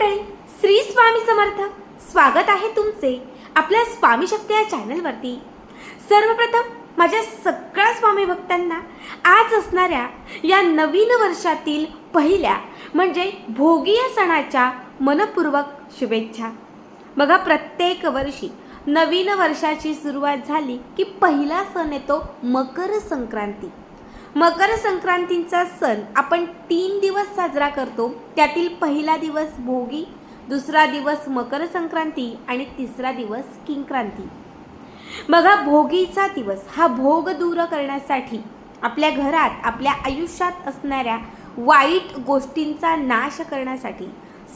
मंडळी श्री स्वामी समर्थ. स्वागत आहे तुमचे आपल्या स्वामी शक्ती या चॅनलवरती. सर्वप्रथम माझ्या सगळ्या स्वामी भक्तांना आज असणाऱ्या या नवीन वर्षातील पहिल्या म्हणजे भोगी या सणाच्या मनपूर्वक शुभेच्छा. बघा प्रत्येक वर्षी नवीन वर्षाची सुरुवात झाली की पहिला सण येतो मकर संक्रांती. मकर संक्रांतीचा सण आपण तीन दिवस साजरा करतो. त्यातील पहिला दिवस भोगी दुसरा दिवस मकर संक्रांती आणि तिसरा दिवस किंक्रांती. बघा भोगीचा दिवस हा भोग दूर करण्यासाठी आपल्या घरात आपल्या आयुष्यात असणाऱ्या वाईट गोष्टींचा नाश करण्यासाठी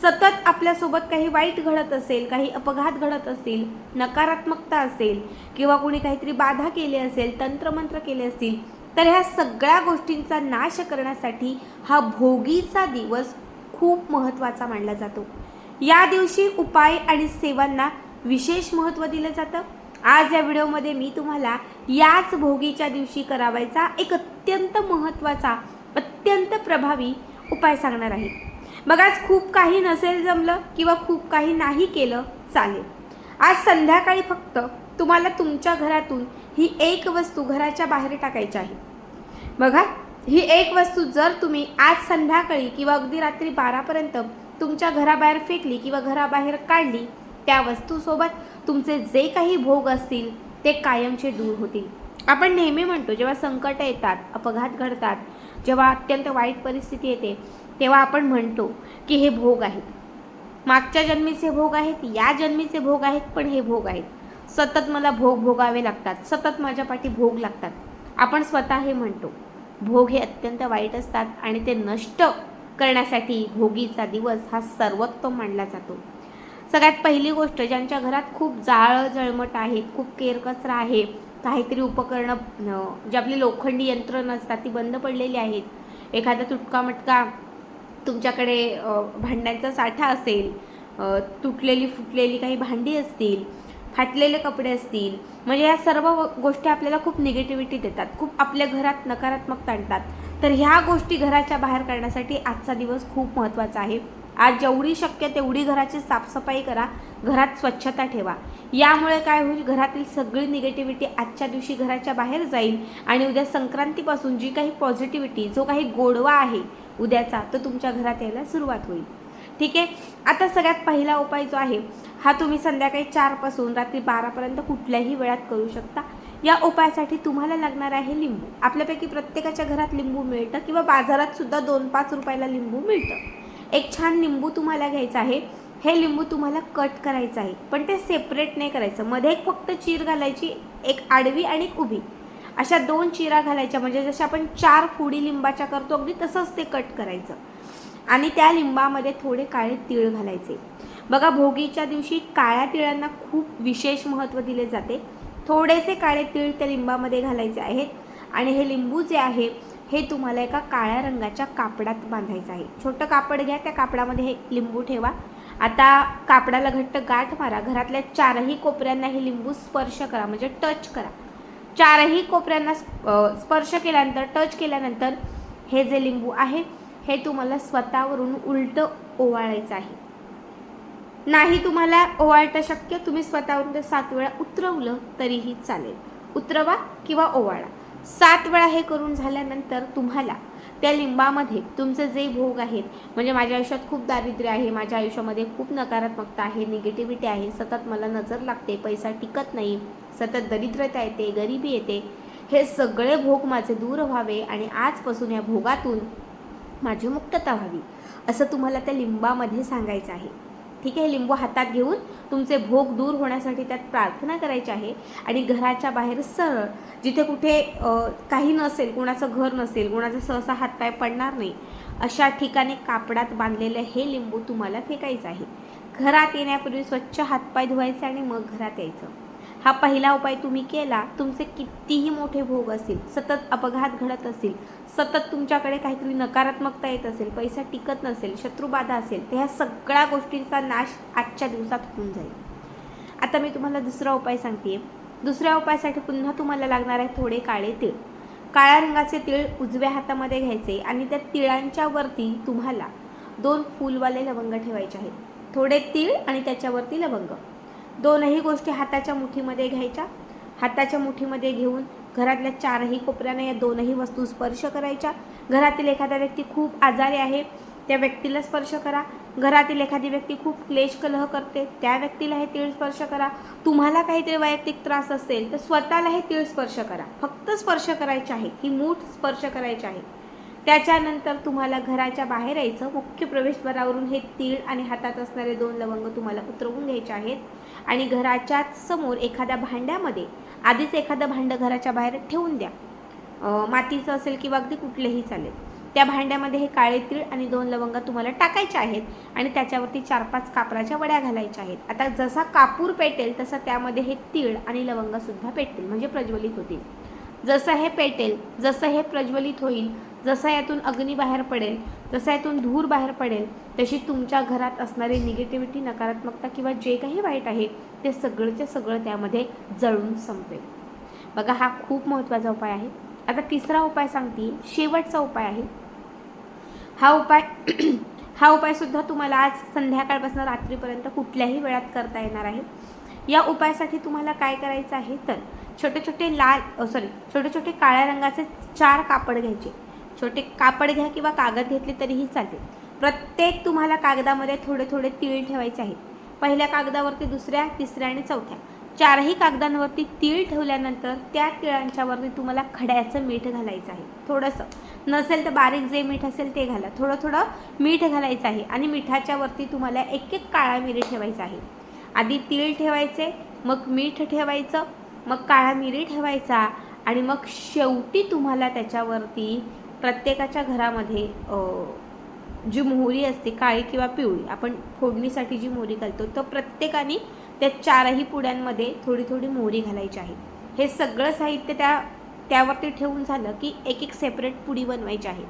सतत आपल्यासोबत काही वाईट घडत असेल काही अपघात घडत असतील नकारात्मकता असेल किंवा कोणी काहीतरी बाधा केली असेल तंत्रमंत्र केले असतील तर ह्या सगळ्या गोष्टींचा नाश करण्यासाठी हा भोगीचा दिवस खूप महत्त्वाचा मानला जातो. या दिवशी उपाय आणि सेवांना विशेष महत्त्व दिलं जातं. आज या व्हिडिओमध्ये मी तुम्हाला याच भोगीच्या दिवशी करावायचा एक अत्यंत महत्त्वाचा अत्यंत प्रभावी उपाय सांगणार आहे. मग आज खूप काही नसेल जमलं किंवा खूप काही नाही केलं चालेल. आज संध्याकाळी फक्त तुम्हाला तुमच्या घरातून ही एक वस्तू घराच्या बाहेर टाकायची आहे. बघा ही एक वस्तू जर तुम्ही आज संध्याकाळी किंवा अगदी रात्री बारापर्यंत तुमच्या घराबाहेर फेकली किंवा घराबाहेर काढली त्या वस्तूसोबत तुमचे जे काही भोग असतील ते कायमचे दूर होतील. आपण नेहमी म्हणतो जेव्हा संकट येतात अपघात घडतात जेव्हा अत्यंत वाईट परिस्थिती येते तेव्हा आपण म्हणतो की हे भोग आहेत. मागच्या जन्मीचे भोग आहेत या जन्मीचे भोग आहेत पण हे भोग आहेत. सतत मला भोग भोगावे लागतात सतत माझ्या पाठी भोग लागतात. आपण स्वतः हे म्हणतो भोग हे अत्यंत वाईट असतात आणि ते नष्ट करण्यासाठी भोगीचा दिवस हा सर्वोत्तम मानला जातो. सगळ्यात पहिली गोष्ट ज्यांच्या घरात खूप जाळ जळमट आहेत खूप केरकचरा आहे काहीतरी उपकरणं जे जी आपली लोखंडी यंत्रणं नसतात ती बंद पडलेली आहेत. एखादा तुटका मटका तुमच्याकडे भांड्यांचा साठा असेल तुटलेली फुटलेली काही भांडी असतील फाटलेले कपडे असतील म्हणजे या सर्व गोष्टी आपल्याला खूप निगेटिव्हिटी देतात खूप आपल्या घरात नकारात्मकता आणतात. तर ह्या गोष्टी घराच्या बाहेर करण्यासाठी आजचा दिवस खूप महत्त्वाचा आहे. आज जेवढी शक्य तेवढी घराची साफसफाई करा घरात स्वच्छता ठेवा. यामुळे काय होईल घरातील सगळी निगेटिव्हिटी आजच्या दिवशी घराच्या बाहेर जाईल आणि उद्या संक्रांतीपासून जी काही पॉझिटिव्हिटी जो काही गोडवा आहे उद्याचा तो तुमच्या घरात यायला सुरुवात होईल. ठीक आहे? आता सगळ्यात पहिला उपाय जो आहे हा तुम्ही संध्याकाळी चारपासून रात्री बारापर्यंत कुठल्याही वेळात करू शकता. या उपायासाठी तुम्हाला लागणार आहे लिंबू. आपल्यापैकी प्रत्येकाच्या घरात लिंबू मिळतं किंवा बाजारात सुद्धा दोन पाच रुपयाला लिंबू मिळतं. एक छान लिंबू तुम्हाला घ्यायचा आहे. हे लिंबू तुम्हाला कट करायचं आहे पण ते सेपरेट नाही करायचं. मध्ये एक फक्त चीर घालायची एक आडवी आणि एक उभी. अशा दोन चिरा घालायच्या. म्हणजे जसे आपण चार फोडी लिंबाच्या करतो अगदी तसंच ते कट करायचं. आणि त्या लिंबामध्ये थोडे काळे तीळ घालायचे. बघा भोगीच्या दिवशी काळ्या तिळांना खूप विशेष महत्त्व दिले जाते. थोडेसे काळे तीळ त्या लिंबामध्ये घालायचे आहेत. आणि हे लिंबू जे आहे हे तुम्हाला एका काळ्या रंगाच्या कापडात बांधायचं आहे. छोटं कापड घ्या त्या कापडामध्ये हे लिंबू ठेवा. आता कापडाला घट्ट गाठ मारा. घरातल्या चारही कोपऱ्यांना हे लिंबू स्पर्श करा. म्हणजे टच करा. चारही कोपऱ्यांना स्प- स्पर्श केल्यानंतर टच केल्यानंतर हे जे लिंबू आहे हे तुम्हाला स्वतःवरून उलटं ओवाळायचं आहे. नाही तुम्हाला ओवाळता शक्य तुम्ही स्वतःवरून ते सात वेळा उतरवलं तरीही चालेल. उतरवा किंवा ओवाळा. सात वेळा हे करून झाल्यानंतर तुम्हाला त्या लिंबामध्ये तुमचे जे भोग आहेत म्हणजे माझ्या आयुष्यात खूप दारिद्र्य आहे माझ्या आयुष्यामध्ये खूप नकारात्मकता आहे निगेटिव्हिटी आहे सतत मला नजर लागते पैसा टिकत नाही सतत दरिद्रता येते गरिबी येते हे सगळे भोग माझे दूर व्हावे आणि आजपासून या भोगातून माझी मुक्तता व्हावी असं तुम्हाला त्या लिंबामध्ये सांगायचं आहे. ठीक आहे लिंबू हातात घेऊन तुमचे भोग दूर होण्यासाठी त्यात प्रार्थना करायची आहे. आणि घराच्या बाहेर सरळ जिथे कुठे काही नसेल कोणाचं घर नसेल कोणाचा सहसा हातपाय पडणार नाही अशा ठिकाणी कापडात बांधलेलं हे लिंबू तुम्हाला फेकायचं आहे. घरात येण्यापूर्वी स्वच्छ हातपाय धुवायचे आणि मग घरात यायचं. हा पहिला उपाय तुम्ही केला तुमचे कितीही मोठे भोग असतील सतत अपघात घडत असतील सतत तुमच्याकडे काहीतरी नकारात्मकता येत असेल पैसा टिकत नसेल शत्रुबाधा असेल तर ह्या सगळ्या गोष्टींचा नाश आजच्या दिवसात होऊन जाईल. आता मी तुम्हाला दुसरा उपाय सांगते दुसऱ्या उपायासाठी पुन्हा तुम्हाला लागणार आहे थोडे काळे तीळ. काळ्या रंगाचे तीळ उजव्या हातामध्ये घ्यायचे आणि त्या तिळांच्या वरती तुम्हाला दोन फुलवाले लवंग ठेवायचे आहेत. थोडे तीळ आणि त्याच्यावरती लवंग. दोनही गोष्टी हाताच्या मुठीमध्ये घ्यायच्या. हाताच्या मुठीमध्ये घेऊन घरातल्या चारही कोपऱ्यांना या दोनही वस्तू स्पर्श करायच्या. घरातील एखादा व्यक्ती खूप आजारी आहे त्या व्यक्तीला स्पर्श करा. घरातील एखादी व्यक्ती खूप क्लेश कलह करते त्या व्यक्तीला हे तीळ स्पर्श करा. तुम्हाला काहीतरी वैयक्तिक त्रास असेल तर स्वतःला हे तीळ स्पर्श करा. फक्त स्पर्श करायचे आहे ही मूठ स्पर्श करायची आहे. त्याच्यानंतर तुम्हाला घराच्या बाहेर यायचं. मुख्य प्रवेशद्वारावरून हे तीळ आणि हातात असणारे दोन लवंग तुम्हाला उतरवून घ्यायचे आहेत. आणि घराच्या समोर एखाद्या भांड्यामध्ये आधीच एखादं भांडं घराच्या बाहेर ठेवून द्या. मातीचं असेल किंवा अगदी कुठलेही चालेल. त्या भांड्यामध्ये हे काळे तीळ आणि दोन लवंग तुम्हाला टाकायचे आहेत आणि त्याच्यावरती चार पाच कापराच्या वड्या घालायच्या आहेत. आता जसा कापूर पेटेल तसा त्यामध्ये हे तीळ आणि लवंगसुद्धा पेटतील म्हणजे प्रज्वलित होतील. जसं हे पेटेल जसं हे प्रज्वलित होईल जसा यातून अग्नी बाहेर पडेल जसा यातून धूर बाहेर पडेल तशी तुमच्या घरात असणारी निगेटिव्हिटी नकारात्मकता किंवा जे काही वाईट आहे ते सगळंच्या सगळं त्यामध्ये जळून संपेल. बघा हा खूप महत्त्वाचा उपाय आहे. आता तिसरा उपाय सांगते शेवटचा उपाय आहे. हा उपाय हा उपायसुद्धा तुम्हाला आज संध्याकाळपासून रात्रीपर्यंत कुठल्याही वेळात करता येणार आहे. या उपायासाठी तुम्हाला काय करायचं आहे तर छोटे छोटे लाल सॉरी छोटे छोटे काळ्या रंगाचे चार कापड घ्यायचे. छोटे कापड घ्या किंवा कागद घेतले तरीही चालेल. प्रत्येक तुम्हाला कागदामध्ये थोडे थोडे तीळ ठेवायचे आहेत. पहिल्या कागदावरती दुसऱ्या तिसऱ्या आणि चौथ्या. चारही कागदांवरती तीळ ठेवल्यानंतर त्या तिळांच्यावरती तुम्हाला खड्याचं मीठ घालायचं आहे. थोडंसं. नसेल तर बारीक जे मीठ असेल ते घाला. थोडं थोडं मीठ घालायचं आहे आणि मिठाच्या वरती तुम्हाला एक एक काळा मिरी ठेवायचा आहे. आधी तीळ ठेवायचे मग मीठ ठेवायचं मग काळा मिरी ठेवायचा आणि मग शेवटी तुम्हाला त्याच्यावरती प्रत्येकाच्या घरामध्ये जी मोहरी असते काळी किंवा पिवळी आपण फोडणीसाठी जी मोहरी घालतो तर प्रत्येकाने त्या चारही पुड्यांमध्ये थोडी थोडी मोहरी घालायची आहे. हे सगळं साहित्य त्या त्यावरती ठेवून झालं की एक एक सेपरेट पुडी बनवायची आहे.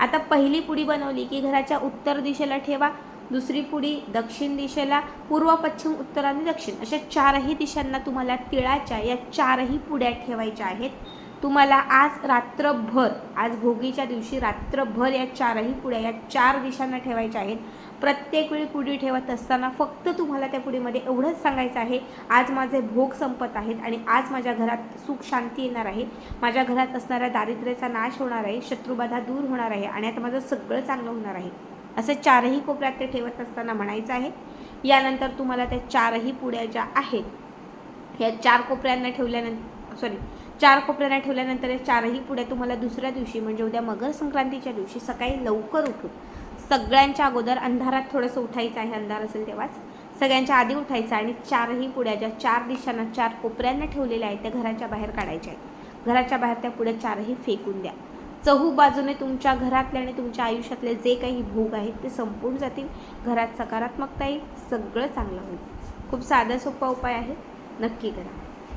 आता पहिली पुडी बनवली की घराच्या उत्तर दिशेला ठेवा दुसरी पुडी दक्षिण दिशेला पूर्व पश्चिम उत्तर आणि दक्षिण अशा चारही दिशांना तुम्हाला तिळाच्या या चारही पुड्या ठेवायच्या आहेत. तुम्हाला आज रात्रभर आज भोगीच्या दिवशी रात्रभर या चारही पुड्या या चार दिशांना ठेवायच्या आहेत. प्रत्येक वेळी पुढे ठेवत असताना फक्त तुम्हाला त्या पुढीमध्ये एवढंच सांगायचं आहे आज माझे भोग संपत आहेत आणि आज माझ्या घरात सुख शांती येणार आहे. माझ्या घरात असणाऱ्या दारिद्र्याचा नाश होणार आहे शत्रुबाधा दूर होणार आहे आणि आता माझं सगळं चांगलं होणार आहे. असं चारही कोपऱ्यात ते ठेवत असताना म्हणायचं आहे. यानंतर तुम्हाला त्या चारही पुड्या ज्या आहेत या चार कोपऱ्यांना ठेवल्यानंतर सॉरी चार कोपऱ्यांना ठेवल्यानंतर या चारही पुढे तुम्हाला दुसऱ्या दिवशी म्हणजे उद्या मकर संक्रांतीच्या दिवशी सकाळी लवकर उठून सगळ्यांच्या अगोदर अंधारात थोडंसं उठायचं आहे अंधार असेल तेव्हाच. सगळ्यांच्या आधी उठायचं आणि चारही पुड्या ज्या चार दिशांना चार कोपऱ्यांना ठेवलेल्या आहेत त्या घराच्या बाहेर काढायच्या आहेत. घराच्या बाहेर त्या पुढे चारही फेकून द्या. चहू बाजूने तुमच्या घरातले आणि तुमच्या आयुष्यातले जे काही भोग आहेत ते संपून जातील. घरात सकारात्मकता येईल सगळं चांगलं होईल. खूप साधा सोपा उपाय आहे. नक्की करा.